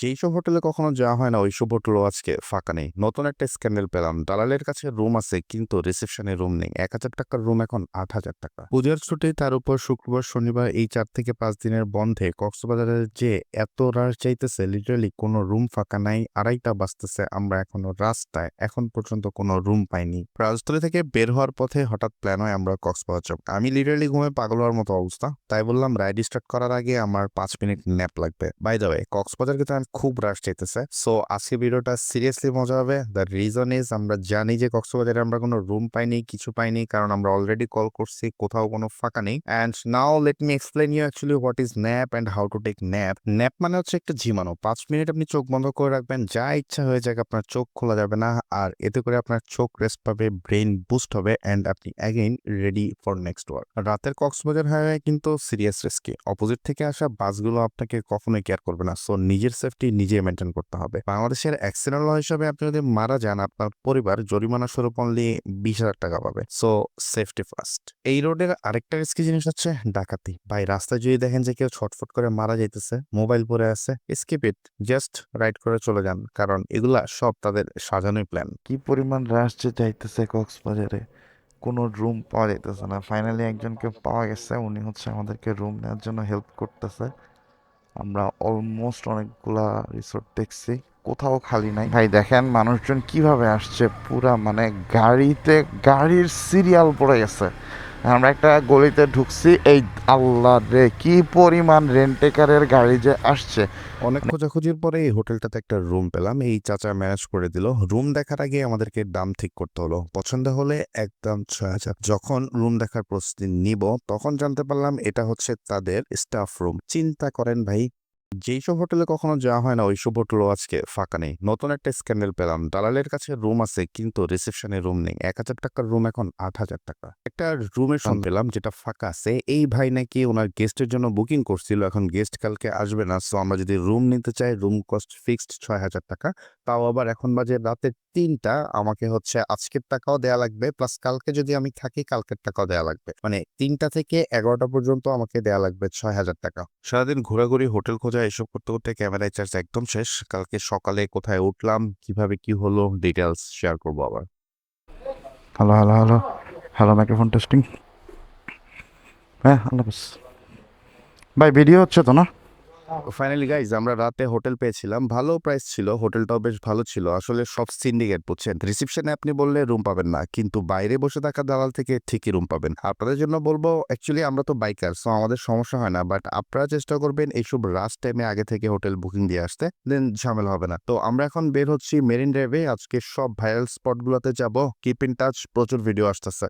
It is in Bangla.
যেইসব হোটেলে কখনো যাওয়া হয় না, ওইসব হোটেলও আজকে ফাঁকা নেই। নতুন একটা স্ক্যান্ডেল পেলাম। দালালের কাছে রুম আছে, কিন্তু রিসেপশনে রুম নেই। এক হাজার টাকার রুম এখন আট হাজার টাকা। পূজার ছুটি, তার উপর শুক্রবার, শনিবার এই চার থেকে পাঁচ দিনের বন্ধে কক্সবাজারের যে এত রাশ চাইতেছে লিটারালি কোনো রুম ফাঁকা নাই। আড়াইটা বাজতেছে, আমরা এখনও রাস্তায়। এখন পর্যন্ত কোনো রুম পাইনি। রাজধানী থেকে বের হওয়ার পথে হঠাৎ প্ল্যান হয় আমরা কক্সবাজার যাব। আমি লিটারালি ঘুমে পাগল হওয়ার মতো অবস্থা। তাই বললাম রাইড স্টার্ট করার আগে আমার পাঁচ মিনিট ন্যাপ লাগবে। বাই দ্য ওয়ে কক্সবাজার কিন্তু এখন খুব রাশ যেতেছে। সো আজকে ভিডিওটা সিরিয়াসলি মজা হবে। দ্য রিজন ইজ আমরা জানি যে কক্সবাজারে আমরা কোনো রুম পাইনি, কিছু পাইনি, কারণ আমরা অলরেডি কল করছি, কোথাও কোনো ফাঁকা নেই। And now let me explain you actually what is nap and how to take nap nap মানে হচ্ছে একটা ঝিমানো পাঁচ মিনিট আপনি চোখ বন্ধ করে রাখবেন, যা ইচ্ছা হয়ে যাক আপনার চোখ খোলা যাবে না, আর এতে করে আপনার চোখ রেস্ট পাবে ব্রেন বুস্ট হবে অ্যান্ড আপনি again ready for next work রাতের কক্সবাজার হাইওয়ে কিন্তু সিরিয়াস রিস্কি অপোজিট থেকে আসা বাসগুলো আপনাকে কখনোই কেয়ার করবে না। সো নিজের সেফটি নিজে মেনটেন করতে হবে। বাংলাদেশের অ্যাক্সিডেন্ট ল হিসাবে আপনি যদি মারা যান, আপনার পরিবার জরিমানা স্বরূপ অনলি বিশ হাজার টাকা পাবে। সো সেফটি ফার্স্ট এই রোডের আরেকটা রিস্কি জিনিস হচ্ছে ডাকাতি। ভাই, রাস্তায় যদি দেখেন যে কেউ ছটফট করে মারা যাইতেছে মোবাইল পরে আছে স্কিপ ইট জাস্ট রাইড করে চলে যান। কারণ এগুলা সব তাদের সাজানোই প্ল্যান কি পরিমাণ রাশ যে যাইতেছে কক্সবাজারে, কোনো রুম পাওয়া যাইতেছে না। ফাইনালি একজনকে পাওয়া গেছে, উনি হচ্ছে আমাদেরকে রুম নেওয়ার জন্য হেল্প করতেছে। আমরা অলমোস্ট অনেকগুলা রিসোর্ট দেখছি। কোথাও খালি নাই। ভাই, দেখেন মানুষজন কীভাবে আসছে। পুরা মানে গাড়িতে, গাড়ির সিরিয়াল পড়ে গেছে। আমরা একটা গলিতে ঢুকছি, এই আল্লাহ রে, কি পরিমাণ রেন্টেকারের গাড়ি যে আসছে। অনেক খোঁজাখুঁজির পরে এই হোটেলটাতে একটা রুম পেলাম, এই চাচা ম্যানেজ করে দিল। রুম দেখার আগে আমাদেরকে দাম ঠিক করতে হলো। পছন্দ হলে একদম ছয় হাজার। যখন রুম দেখার প্রস্তুতি নিব, তখন জানতে পারলাম এটা হচ্ছে তাদের স্টাফ রুম চিন্তা করেন ভাই যেইসব হোটেলে কখনো যাওয়া হয় না ওই ওইসব হোটেলও আজকে ফাঁকা নেই। নতুন একটা স্ক্যান্ডেল পেলাম। দালালের কাছে রুম আছে কিন্তু রিসেপশনে রুম নেই। এক হাজার টাকার রুম এখন আট হাজার টাকা। একটা রুমের সঙ্গে পেলাম যেটা ফাঁকা আছে। এই ভাই নাকি ওনার গেস্টের জন্য বুকিং করছিল এখন গেস্ট কালকে আসবে না। সো আমরা যদি রুম নিতে চাই রুম কস্ট ফিক্সড ছয় হাজার টাকা। তাও আবার এখন বাজে রাতে তিনটা। আমাকে হচ্ছে আজকের টাকাও দেয়া লাগবে প্লাস কালকে যদি আমি থাকি কালকের টাকাও দেয়া লাগবে। মানে তিনটা থেকে এগারোটা পর্যন্ত আমাকে দেয়া লাগবে ছয় হাজার টাকা। সারাদিন ঘোরাঘুরি হোটেল খোঁজা এসব করতে করতে ক্যামেরায় চার্জ একদম শেষ। কালকে সকালে কোথায় উঠলাম, কীভাবে কি হলো ডিটেলস শেয়ার করব আবার। Hello hello hello hello microphone testing হ্যাঁ আল্লাহ ভাই ভিডিও হচ্ছে তো না? ফাইনালি গাইজ আমরা রাতে হোটেল পেয়েছিলাম। ভালো প্রাইস ছিল, হোটেলটাও বেশ ভালো ছিল। আসলে সব সিন্ডিকেট বুঝছেন। রিসিপশনে আপনি বললে রুম পাবেন না। কিন্তু বাইরে বসে থাকা দালাল থেকে ঠিকই রুম পাবেন। আপনাদের জন্য বলব অ্যাকচুয়ালি আমরা তো বাইকার সো আমাদের সমস্যা হয় না। বাট আপনারা চেষ্টা করবেন এইসব রাস্ট টাইমে আগে থেকে হোটেল বুকিং দিয়ে আসতে। দেন ঝামেলা হবে না। তো আমরা এখন বের হচ্ছি মেরিন ড্রাইভে আজকে সব ভাইরাল স্পটগুলোতে যাব। কিপ ইন টাচ প্রচুর ভিডিও আসতেছে।